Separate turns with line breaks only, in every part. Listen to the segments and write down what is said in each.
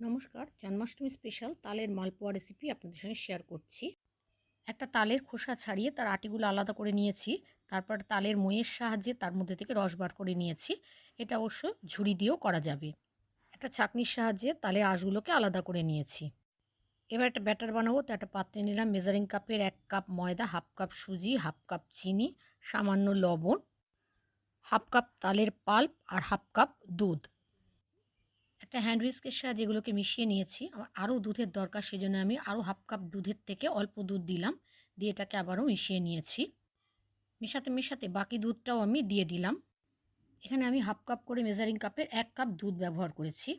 নমস্কার, জন্মাষ্টমী স্পেশাল তালের মালপোয়া রেসিপি আপনাদের সঙ্গে শেয়ার করছি। একটা তালের খোসা ছাড়িয়ে তার আটিগুলো আলাদা করে নিয়েছি, তারপর তালের মইয়ের সাহায্যে তার মধ্যে থেকে রস বার করে নিয়েছি, এটা অবশ্য ঝুড়ি দিয়েও করা যাবে। একটা ছাঁকনির সাহায্যে তালের আঁশগুলোকে আলাদা করে নিয়েছি। এবার একটা ব্যাটার বানাবো, তো একটা পাত্রে নিলাম মেজারিং কাপের এক কাপ ময়দা হাফ কাপ সুজি হাফ কাপ চিনি, সামান্য লবণ হাফ কাপ তালের পাল্প আর হাফ কাপ দুধ। একটা হ্যান্ড উইস্কের সাহায্যে এগুলোকে মিশিয়ে নিয়েছি। আমার আরও দুধের দরকার, সেজন্য আমি আরও হাফ কাপ দুধের থেকে অল্প দুধ দিলাম। দিয়ে এটাকে আবারও মিশিয়ে নিয়েছি। মেশাতে মেশাতে বাকি দুধটাও আমি দিয়ে দিলাম। এখানে আমি হাফ কাপ করে মেজারিং কাপের এক কাপ দুধ ব্যবহার করেছি।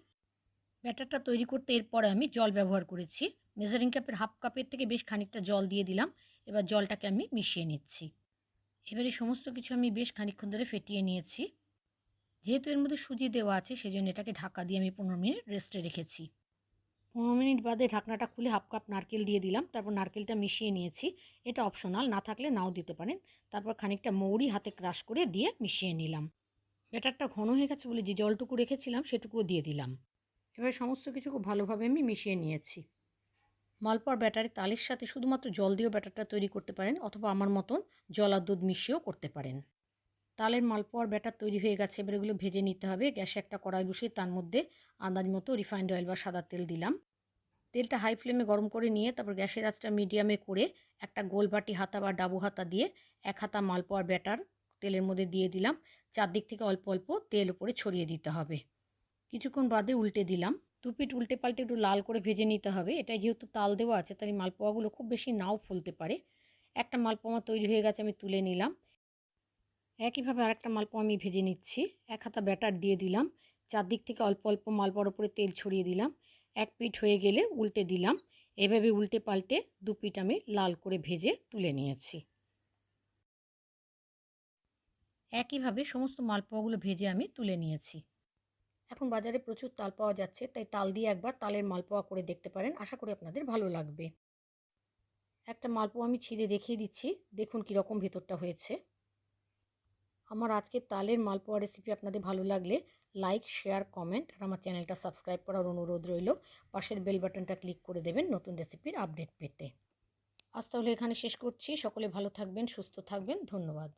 ব্যাটারটা তৈরি করতে এরপরে আমি জল ব্যবহার করেছি। মেজারিং কাপের হাফ কাপের থেকে বেশ খানিকটা জল দিয়ে দিলাম। এবার জলটাকে আমি মিশিয়ে নিচ্ছি। এবারে সমস্ত কিছু আমি বেশ খানিকক্ষণ ধরে ফেটিয়ে নিয়েছি। যেহেতু এর মধ্যে সুজি দেওয়া আছে, সেজন্য এটাকে ঢাকা দিয়ে আমি পনেরো মিনিট রেস্টে রেখেছি। পনেরো মিনিট বাদে ঢাকনাটা খুলে হাফ কাপ নারকেল দিয়ে দিলাম, তারপর নারকেলটা মিশিয়ে নিয়েছি। এটা অপশনাল না থাকলে নাও দিতে পারেন। তারপর খানিকটা মৌরি হাতে ক্রাশ করে দিয়ে মিশিয়ে নিলাম। ব্যাটারটা ঘন হয়ে গেছে বলে যে জলটুকু রেখেছিলাম, সেটুকুও দিয়ে দিলাম। এবার সমস্ত কিছু খুব ভালোভাবে আমি মিশিয়ে নিয়েছি। মালপোয়ার ব্যাটারে তালের সাথে শুধুমাত্র জল দিয়েও ব্যাটারটা তৈরি করতে পারেন, অথবা আমার মতন জল আর দুধ মিশিয়েও করতে পারেন। তালের মালপোয়ার ব্যাটার তৈরি হয়ে গেছে। এবার এগুলো ভেজে নিতে হবে। গ্যাসে একটা কড়াই বসিয়ে তার মধ্যে আন্দাজ মতো রিফাইন্ড অয়েল বা সাদা তেল দিলাম। তেলটা হাই ফ্লেমে গরম করে নিয়ে তারপর গ্যাসের আঁচটা মিডিয়ামে করে একটা গোল বাটি হাতা বা ডাবু হাতা দিয়ে এক হাতা মালপোয়ার ব্যাটার তেলের মধ্যে দিয়ে দিলাম। চারদিক থেকে অল্প অল্প তেল উপরে ছড়িয়ে দিতে হবে। কিছুক্ষণ বাদে উল্টে দিলাম। দুপিট উল্টে পাল্টে একটু লাল করে ভেজে নিতে হবে। এটা যেহেতু তাল দেওয়া আছে, তাই মালপোয়াগুলো খুব বেশি নাও ফুলতে পারে। একটা মালপোয়া তৈরি হয়ে গেছে, আমি তুলে নিলাম। একইভাবে আরেকটা মালপোয়া আমি ভেজে নিচ্ছি। এক হাতা ব্যাটার দিয়ে দিলাম। চারদিক থেকে অল্প অল্প মালপোয়ার উপরে তেল ছড়িয়ে দিলাম। এক পিঠ হয়ে গেলে উল্টে দিলাম। এভাবে উল্টে পাল্টে দু পিঠ আমি লাল করে ভেজে তুলে নিয়েছি। একইভাবে সমস্ত মালপোয়াগুলো ভেজে আমি তুলে নিয়েছি। এখন বাজারে প্রচুর তাল পাওয়া যাচ্ছে, তাই তাল দিয়ে একবার তালের মালপোয়া করে দেখতে পারেন। আশা করি আপনাদের ভালো লাগবে। একটা মালপোয়া আমি ছিঁড়ে দেখিয়ে দিচ্ছি। দেখুন কীরকম ভেতরটা হয়েছে। আমার আজকের তালের মালপোয়া রেসিপি আপনাদের ভালো লাগলে লাইক শেয়ার কমেন্ট আর আমার চ্যানেলটা সাবস্ক্রাইব করার অনুরোধ রইল। পাশের বেল বাটনটা ক্লিক করে দেবেন নতুন রেসিপির আপডেট পেতে। আজ তাহলে এখানে শেষ করছি। সকলে ভালো থাকবেন, সুস্থ থাকবেন। ধন্যবাদ।